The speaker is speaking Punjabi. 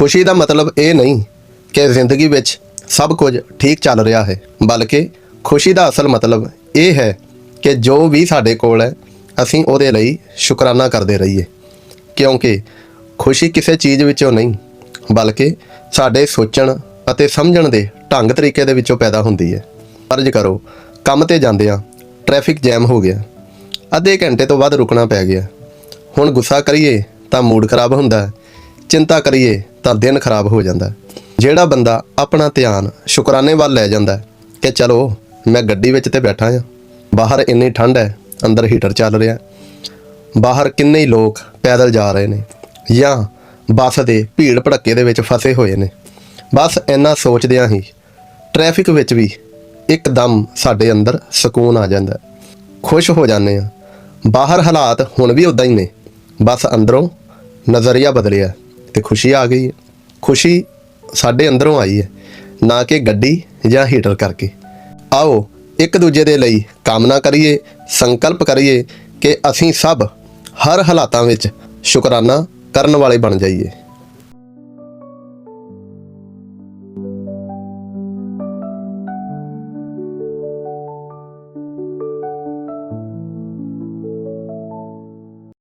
ਖੁਸ਼ੀ ਦਾ ਮਤਲਬ ਇਹ ਨਹੀਂ ਕਿ ਜ਼ਿੰਦਗੀ ਵਿੱਚ ਸਭ ਕੁਝ ਠੀਕ ਚੱਲ ਰਿਹਾ ਹੈ, ਬਲਕਿ ਖੁਸ਼ੀ ਦਾ ਅਸਲ ਮਤਲਬ ਇਹ ਹੈ ਕਿ ਜੋ ਵੀ ਸਾਡੇ ਕੋਲ ਹੈ, ਅਸੀਂ ਉਹਦੇ ਲਈ ਸ਼ੁਕਰਾਨਾ ਕਰਦੇ ਰਹੀਏ। ਕਿਉਂਕਿ ਖੁਸ਼ੀ ਕਿਸੇ ਚੀਜ਼ ਵਿੱਚੋਂ ਨਹੀਂ, ਬਲਕਿ ਸਾਡੇ ਸੋਚਣ ਅਤੇ ਸਮਝਣ ਦੇ ਢੰਗ ਤਰੀਕੇ ਦੇ ਵਿੱਚੋਂ ਪੈਦਾ ਹੁੰਦੀ ਹੈ। ਫਰਜ਼ ਕਰੋ, ਕੰਮ ਤੇ ਜਾਂਦੇ ਆ ਟ੍ਰੈਫਿਕ ਜੈਮ ਹੋ ਗਿਆ, ਅੱਧੇ ਘੰਟੇ ਤੋਂ ਵੱਧ ਰੁਕਣਾ ਪੈ ਗਿਆ। ਹੁਣ ਗੁੱਸਾ ਕਰੀਏ ਤਾਂ ਮੂਡ ਖਰਾਬ ਹੁੰਦਾ ਚਿੰਤਾ ਕਰੀਏ ਤਾਂ ਦਿਨ ਖਰਾਬ ਹੋ ਜਾਂਦਾ ਜਿਹੜਾ ਬੰਦਾ ਆਪਣਾ ਧਿਆਨ ਸ਼ੁਕਰਾਨੇ ਵੱਲ ਲੈ ਜਾਂਦਾ ਕਿ ਚਲੋ ਮੈਂ ਗੱਡੀ ਵਿੱਚ ਤੇ ਬੈਠਾ ਹਾਂ। ਬਾਹਰ ਇੰਨੀ ਠੰਡ ਹੈ, ਅੰਦਰ ਹੀਟਰ ਚੱਲ ਰਿਹਾ ਬਾਹਰ ਕਿੰਨੇ ਹੀ ਲੋਕ ਪੈਦਲ ਜਾ ਰਹੇ ਨੇ ਜਾਂ ਬੱਸ ਦੇ ਭੀੜ ਭੜੱਕੇ ਦੇ ਵਿੱਚ ਫਸੇ ਹੋਏ ਨੇ। ਬਸ ਇੰਨਾ ਸੋਚਦਿਆਂ ਹੀ ਟ੍ਰੈਫਿਕ ਵਿੱਚ ਵੀ ਇੱਕਦਮ ਸਾਡੇ ਅੰਦਰ ਸਕੂਨ ਆ ਜਾਂਦਾ ਖੁਸ਼ ਹੋ ਜਾਂਦੇ ਆ ਬਾਹਰ ਹਾਲਾਤ ਹੁਣ ਵੀ ਉਦਾਂ ਹੀ ਨੇ। ਬਸ ਅੰਦਰੋਂ ਨਜ਼ਰੀਆ ਬਦਲਿਆ ਤੇ ਖੁਸ਼ੀ ਆ ਗਈ ਹੈ। ਖੁਸ਼ੀ ਸਾਡੇ ਅੰਦਰੋਂ ਆਈ ਹੈ, ਨਾ ਕਿ ਗੱਡੀ ਜਾਂ ਹੀਟਰ ਕਰਕੇ। ਆਓ ਇੱਕ ਦੂਜੇ ਦੇ ਲਈ ਕਾਮਨਾ ਕਰੀਏ, ਸੰਕਲਪ ਕਰੀਏ ਕਿ ਅਸੀਂ ਸਭ ਹਰ ਹਾਲਾਤਾਂ ਵਿੱਚ ਸ਼ੁਕਰਾਨਾ ਕਰਨ ਵਾਲੇ ਬਣ ਜਾਈਏ।